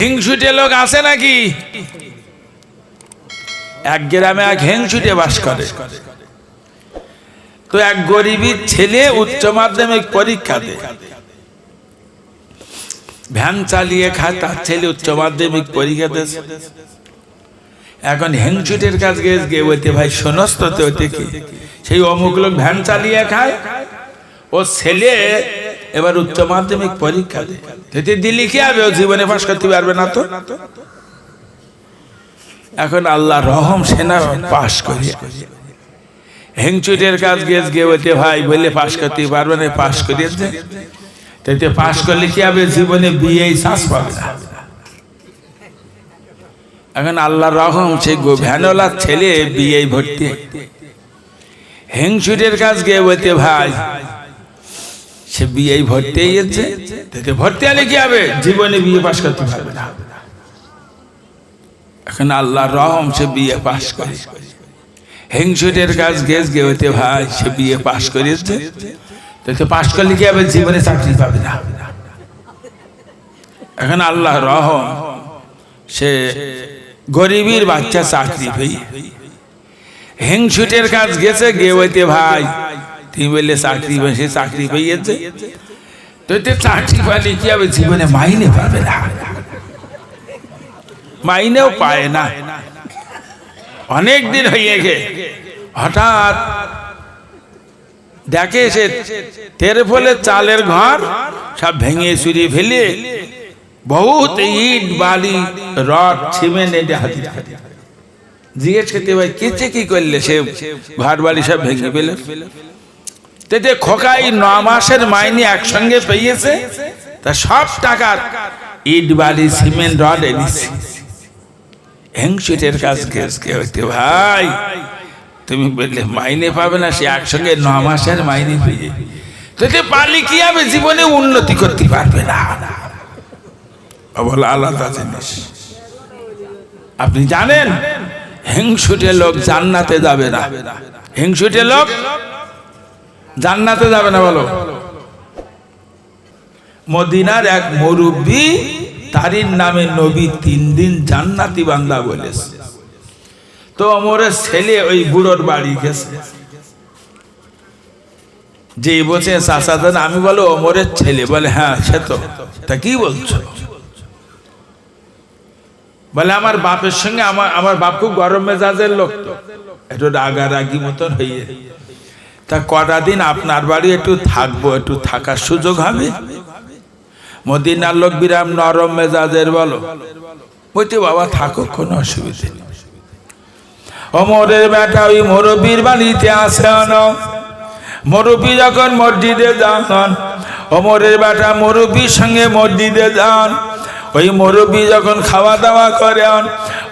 হিংসুটে লোক আছে নাকি? এক গ্রামে এক হিংসুটে বাস করে। তো এক গরিবীর ছেলে উচ্চ মাধ্যমিক পরীক্ষা দেয়। ভ্যান চালিয়ে খায়, তার ছেলে উচ্চ মাধ্যমিক পরীক্ষা দিয়েছে এখন হেংচুটের কাজ গিয়ে গিয়ে বলতে, ভাই, শোনস তো তো কি সেই অমুক লোক ভ্যান চালিয়ে খায়। ও ছেলে এবার উচ্চ মাধ্যমিক পরীক্ষা দিল্লি কি হবে জীবনে পাশ করতে পারবে না তো? এখন আল্লাহ রহম সেনা পাশ করি হেংচুটের কাজ গেছ গিয়ে বলতে ভাই বললে পাশ করতে পারবে না, পাশ করিয়েছে। তাইতে পাশ করলে কি হবে জীবনে বিয়ে শ্বাস পাবে না? এখন আল্লাহ রহম সেই ভ্যানওয়ালার ছেলে বিয়ে ভর্তি। হেংসুটের কাজ গিয়ে বলতে ভাই সে বিয়ে ভর্তি হয়েছে তাতে ভর্তি হলে কি হবে? জীবনে বিয়ে পাশ করতে পারবে না। এখন আল্লাহ রহম সে বিয়ে পাশ করে। হেংসুটের কাজ গেছ গে হতে ভাই সে বিয়ে পাশ করেছে তাতে পাশ করলে কি হবে? জীবনে চাকরি পাবে না। এখন আল্লাহ রহম সে গরিবীর বাচ্চা চাকরি পেয়ে। হেংসুটের কাজ গেছে গে হইতে ভাই তুমি বললে চাকরি পেয়ে সে চাকরি পেয়েছে তো এতে চাকরি পাইলে কি হবে জীবনে? মাইনে পাবে না। মাইনেও পায় না। অনেক দিন হয়ে গে হঠাৎ দেখে সে তেরে ফলে চালের ঘর সব ভেঙে চুরি ফেলে বহুত ইট বালি রড সিমেন্ট এনে হাতি জিজ্ঞেস করতে ভাই কেচে কি করলে সে ঘর বাড়ি সব ভেঙে ফেলে? তেতে খোকাই ন মাসের মাইনে একসঙ্গে পেয়েছে, তা সব টাকার ইট বালি, সিমেন্ট, রড এনেছে। হেংসুটের কাজ কে হইতে, ভাই, তুমি বললে মাইনে পাবে না, সে একসঙ্গে ন মাসের মাইনে পেয়ে তোকে পারলে কি হবে জীবনে উন্নতি করতে পারবে না? বল আলাদা জিনিস। আপনি জানেন, হিংসুটে লোক জান্নাতে যাবে না। হিংসুটে লোক জান্নাতে যাবে না বলো? মদিনার এক মুরব্বী তারির নামে নবী তিন দিন জান্নাতি বান্দা বলেছে। তো অমরের ছেলে ওই বুড়োর বাড়ি গেছে। যে বলছে চাচাদান আমি বলো অমরের ছেলে। বলে হ্যাঁ সে তো। তা কি বলছো? বলে, আমার বাপের সঙ্গে আমার আমার বাপ খুব গরম মেজাজের লোক তো। একটু রাগারাগি মতন হয়ে তা কটা দিন আপনার বাড়ি একটু থাকব, একটু থাকার সুযোগ হবে? মদিনার লোক বিরাম নরম মেজাজের বলো। বলতে বাবা থাকো কোনো অসুবিধে নেই। অমরের বেটা ওই মুরব্বীর বাড়িতে আসে না মুরব্বী যখন মসজিদে যান, অমরের বেটা মুরব্বীর সঙ্গে মসজিদে যান। ওই মুরব্বী যখন খাওয়া দাওয়া করেন,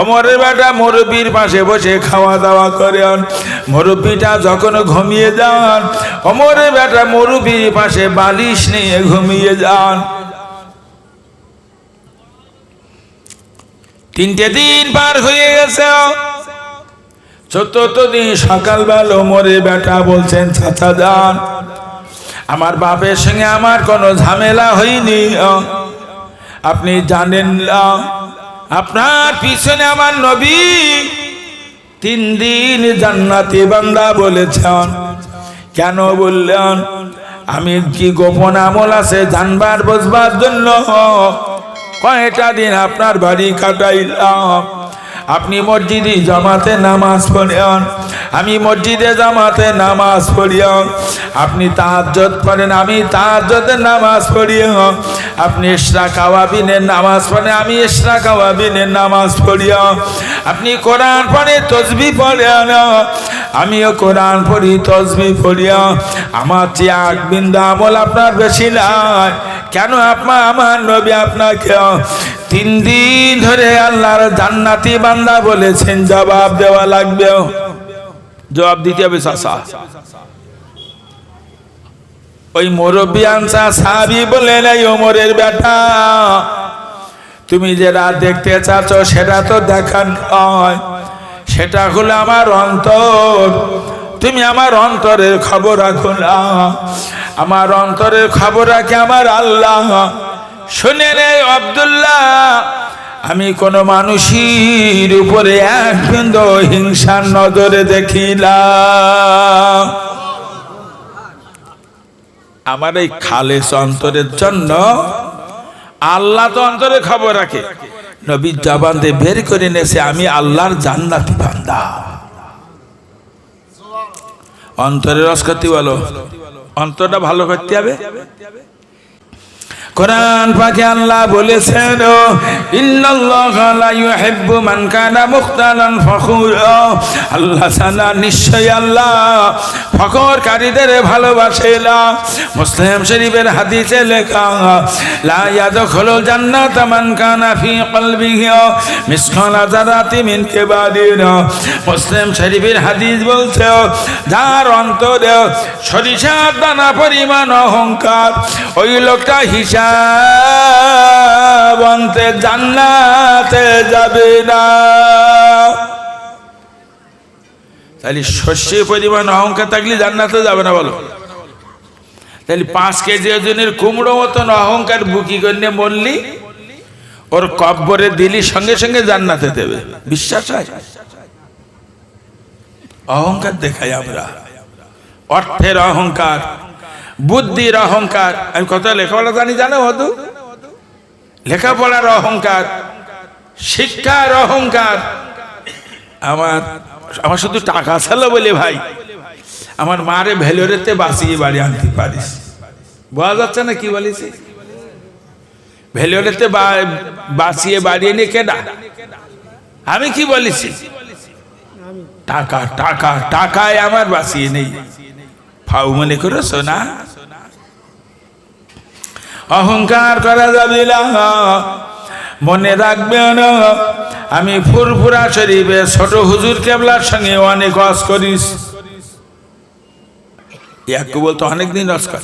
অমরের বেটা মুরব্বীর পাশে বসে খাওয়া দাওয়া করেন। মুরব্বীটা যখন ঘুমিয়ে যান, অমরের বেটা মুরব্বীর পাশে বালিশ নিয়ে ঘুমিয়ে যান। তিনটে দিন পার হয়ে গেছে। চতুর্থ দিন সকালবেলা মরে বেটা বলছেন, চাচা যান। আমার বাপের সঙ্গে আমার কোনো ঝামেলা হয়নি। আপনি জানেন আপনার পিছনে আমার নবী তিন দিন জান্নাতি বান্দা বলেছেন। কেন বললেন? আমি কি গোপন আমল আছে জানবার বসবার জন্য? কয়টা দিন আপনার বাড়ি কাটাইলাম? আপনি মসজিদে জামাতে নামাজ পড়েন। আমি মসজিদে জামাতে নামাজ পড়িয়াম আপনি তাহাজ্জত পড়েন, আমি তাহাজ্জতের নামাজ পড়িয়াম আপনি ইশরা কাওয়াবিনের নামাজ পড়েন, আমি ইশরা কাওয়াবিনের নামাজ পড়িয়াম আপনি কোরআন পড়ে তসবি পড়েন। আমিও কোরআন পড়ি, তসবি পড়িয়াম আমার চেয়ে আগ বিন্দু আমল আপনার বেশি নাই। কেন আপনার আমার নবী আপনাকে তিন দিন ধরে আল্লাহর জান্নাতি বান্দা বলেছেন, জবাব দেওয়া লাগবে। জবাব দিতে হবে চাষা ওই মুরব্বী সাবি বলেন, এই ওমরের বেটা, তুমি যেটা দেখতে চাচ্ছ, সেটা তো দেখান নয়। সেটা হলো আমার অন্তর। তুমি আমার অন্তরের খবর রাখো না। আমার অন্তরের খবর রাখে আমার আল্লাহ। শুনে রে আব্দুল্লাহ আমি কোনো মানুষের উপরে এক বিন্দু হিংসার নজরে দেখিলাম। আমার এই খালেস অন্তরের জন্য আল্লাহ তো অন্তরে খবর রাখে। নবীর জবান দিয়ে বের করে নেছে আমি আল্লাহর জান্নাতি বান্দা। অন্তরের রস করতে বলো। অন্তরটা ভালো করতে হবে? কোরআন পাখি আল্লাহ বলেছেন আল্লাহ সানা নিশ্চয় আল্লাহ ফখরকারীদের ভালোবাসে মুসলিম শরীফের হাদিসে লেখা জান্নাত ফি মুসলিম শরীফের হাদিস বলছে যার অন্তরে সরিষার দানা পরিমাণ অহংকার, ওই লোকটা হিসাব অন্তে জান্নাতে যাবে না। তাহলে শস্যের পরিমাণ অহংকার থাকলে জান্নাতে যাবে না বলো। তাহলে পাঁচ কেজি ওজনের কুমড়ো মতন অহংকার বুকি করে মরলি, ওর কব্বরে দিলি, সঙ্গে সঙ্গে জান্নাতে দেবে। বিশ্বাস হয়? অহংকার দেখাই আমরা। অর্থের অহংকার। বুদ্ধির অহংকার। আমি কত লেখাপড়া জানি, জানো হদু লেখাপড়ার অহংকার, শিক্ষার অহংকার। আমার আমার শুধু টাকা ছিল বলে ভাই। আমার মারে ভেলোরেতে বাঁচিয়ে বাড়ি আনতে পারিস। বোঝা যাচ্ছে না কি বলিস ভেলোরেতে বাঁচিয়ে বাড়ি এনে কেডা? আমি কি বলেছি? টাকা টাকা, টাকায় আমার বাঁচিয়ে নেই। ফাউ মনে করেছ না? অহংকার করা যাবে না। মনে না, আমি ফুরফুরা শরীফে ছোট হুজুর কেবলার সঙ্গে অনেক অস করিস। একটু বলতো অনেকদিন অস কর।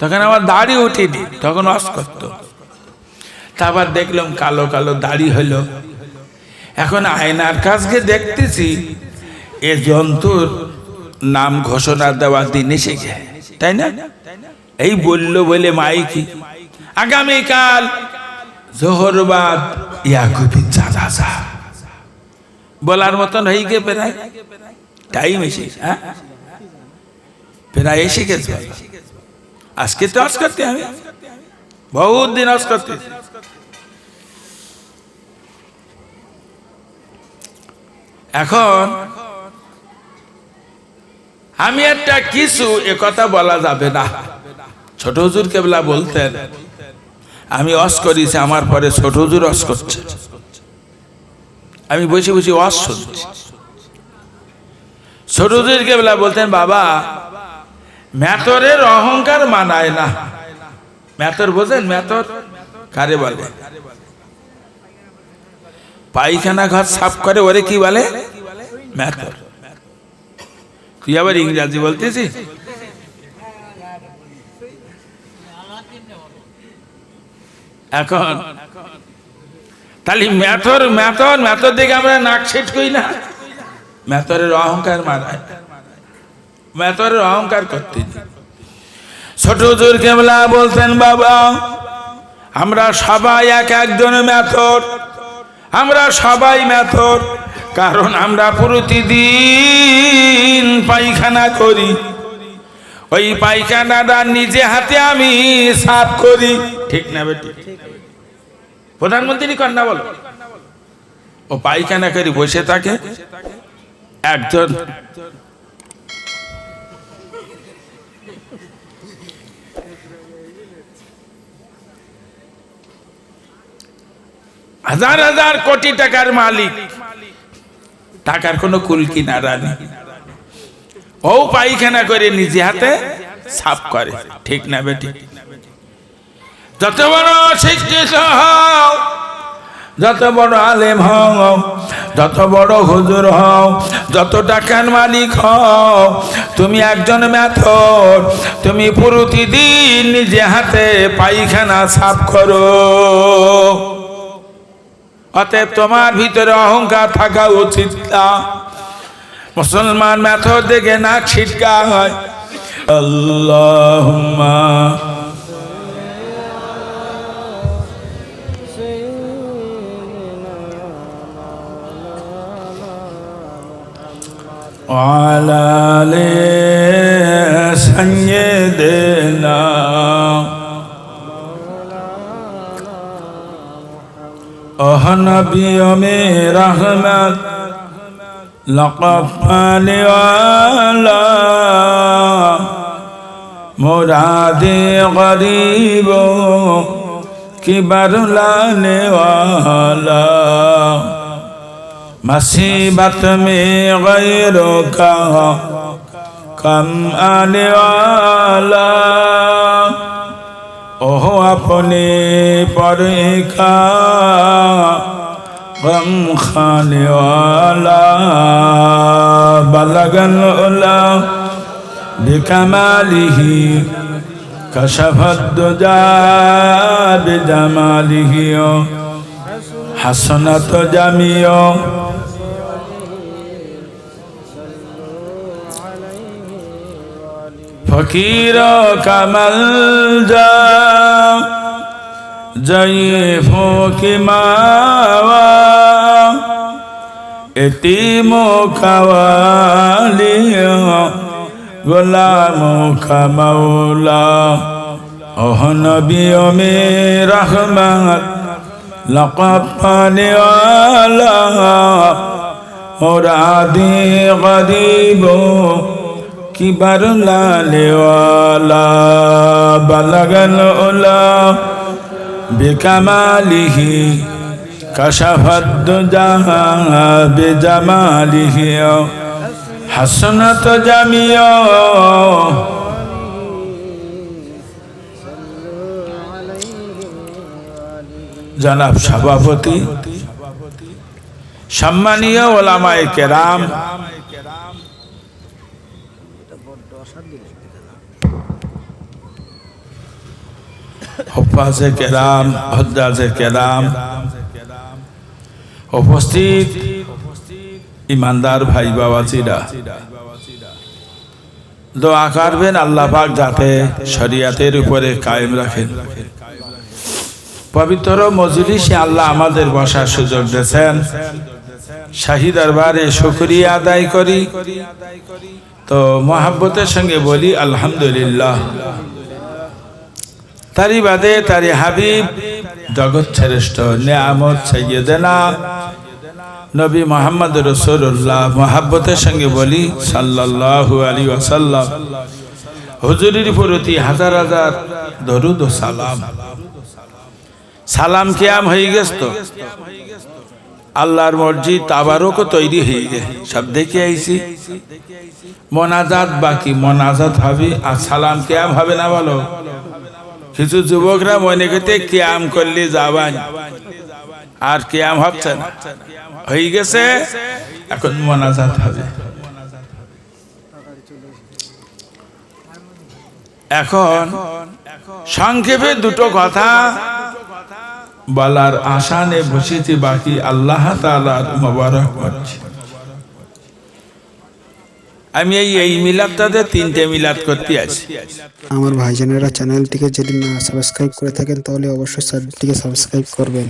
তখন আমার দাড়ি উঠেনি, তখন অস করতো। তারপর দেখলাম কালো কালো দাড়ি হলো এখন আয়নার কাছকে দেখতেছি, এ জন্তুর নাম ঘোষণা দেওয়ার দিন এসে যায় তাই না? এই বলল বলে মাইকি, আগামীকাল জোহরবাদ ইয়াকুবি জানাজা। বলার মতন হয়ে গে প্রায় টাইম এসে হ্যাঁ? প্রায় এসে গেছে। আজকে তো আজ করতে আমি বহুত দিন আজ করতে এখন আমি একটা কিছু কথা বলা যাবে না। ছোট হুজুর কেবলা বলতেন, আমি অস করিছি আমার পরে ছোট হুজুর অস করছে। আমি বসে বসে অস শুনছি। ছোট হুজুর কেবলা বলতেন, বাবা ম্যাতরের অহংকার মানায় না। ম্যাতর বোঝেন ম্যাতর কারে বলে? পায়খানা ঘর সাফ করে ওরে কি বলে? ম্যাথর তুই আবার ইংরাজি বলতেছি এখন। তাহলে ম্যাথর ম্যাথর ম্যাথর দিকে আমরা নাক সেট করি না। ম্যাথরের অহংকার মারায় ম্যাথরের অহংকার করতে ছোট জোর কেমলা বলতেন, বাবা, আমরা সবাই এক একজন ম্যাথর আমরা সবাই ম্যাথর কারণ আমরা প্রতিদিন পায়খানা করি। ওই পায়খানাটা নিজে হাতে আমি সাফ করি। ঠিক না বেটি? প্রধানমন্ত্রী কন্যা বল। ও পায়খানা করে বসে থাকে। একজন। হাজার হাজার কোটি টাকার মালিক। টাকার কোনো কুল কিনারা নেই। ও পায়খানা করে নিজে হাতে সাফ করে। ঠিক না বেটি? যত বড় শিক্ষিত হও, যত বড় আলেম হও, যত বড় হুজুর হও যত টাকার মালিক হও, তুমি একজন ম্যাথর তুমি প্রতিদিন নিজে হাতে পায়খানা সাফ করো। অতএব তোমার ভিতরে অহংকার থাকা উচিত না। মুসলমান ম্যাথর দেখে নাক ছিটকা হয় আল্লাহ وعلى سيدنا ওহ নবী মে রহমত লকব পানিওয়ালা মুরাদে গরিব কিবর লানেওয়ালা مصیبت میں غیروں کا کم آنے والا اوہ اپنے پر کا غم خانے والا بلغن اللہ بکمالہ کشف الدجا بجمالہ حسنت جمیعہ حسنت جميع فقير كمل جا ضعيف كماوى يتيم كوالي غلام كمولا اوه نبي من رحمت لقب والا مرادي غريب কিবার লালেওয়ালা বালাগাল ওলা বেকামালিহি কাশাফাদ্দুজা হাসনাত জামিয় জনাব সভাপতি সম্মানীয় ওলামায় কেরাম উপস্থিত ইমানদার ভাই দোয়া আল্লাহ যাতে শরিয়াতের উপরে কায়েম রাখেন। পবিত্র মজলিসে আল্লাহ আমাদের বসার সুযোগ দিয়েছেন। শাহী দরবারে শুকরিয়া আদায় করি। তো মহাব্বতের সঙ্গে বলি, আলহামদুলিল্লাহ। তারি বাদে তারি হাবিব, জগৎ শ্রেষ্ঠ, নেয়ামত সৈয়দেনা নবী মোহাম্মদ রসুল্লাহ মহাব্বতের সঙ্গে বলি, সাল্লাল্লাহু আলী ওয়াসাল্লাম। হুজুরির প্রতি হাজার হাজার দরুদ সালাম। সালাম কিয়াম হয়ে গেছ তো? আল্লাহর মসজিদ আবারও তৈরি হয়ে গে সব দেখে আইছি। মনাজাত বাকি, মনাজাত হবে আর সালাম কিয়াম হবে না বলো। কিছু যুবকরা মনে করতে কিয়াম করলে যাবান। আর কিয়াম হচ্ছে না। হয়ে গেছে, এখন মনাজাত হবে। এখন সংক্ষেপে দুটো কথা বলার আসানে বসেছে বাকি আল্লাহ মোবারক করছে আমি এই এই মিলাদটাতে তিনটে মিলাদ করতে আছি। আমার ভাইজানেরা চ্যানেলটিকে যদি না সাবস্ক্রাইব করে থাকেন, তাহলে অবশ্যই চ্যানেলটিকে সাবস্ক্রাইব করবেন।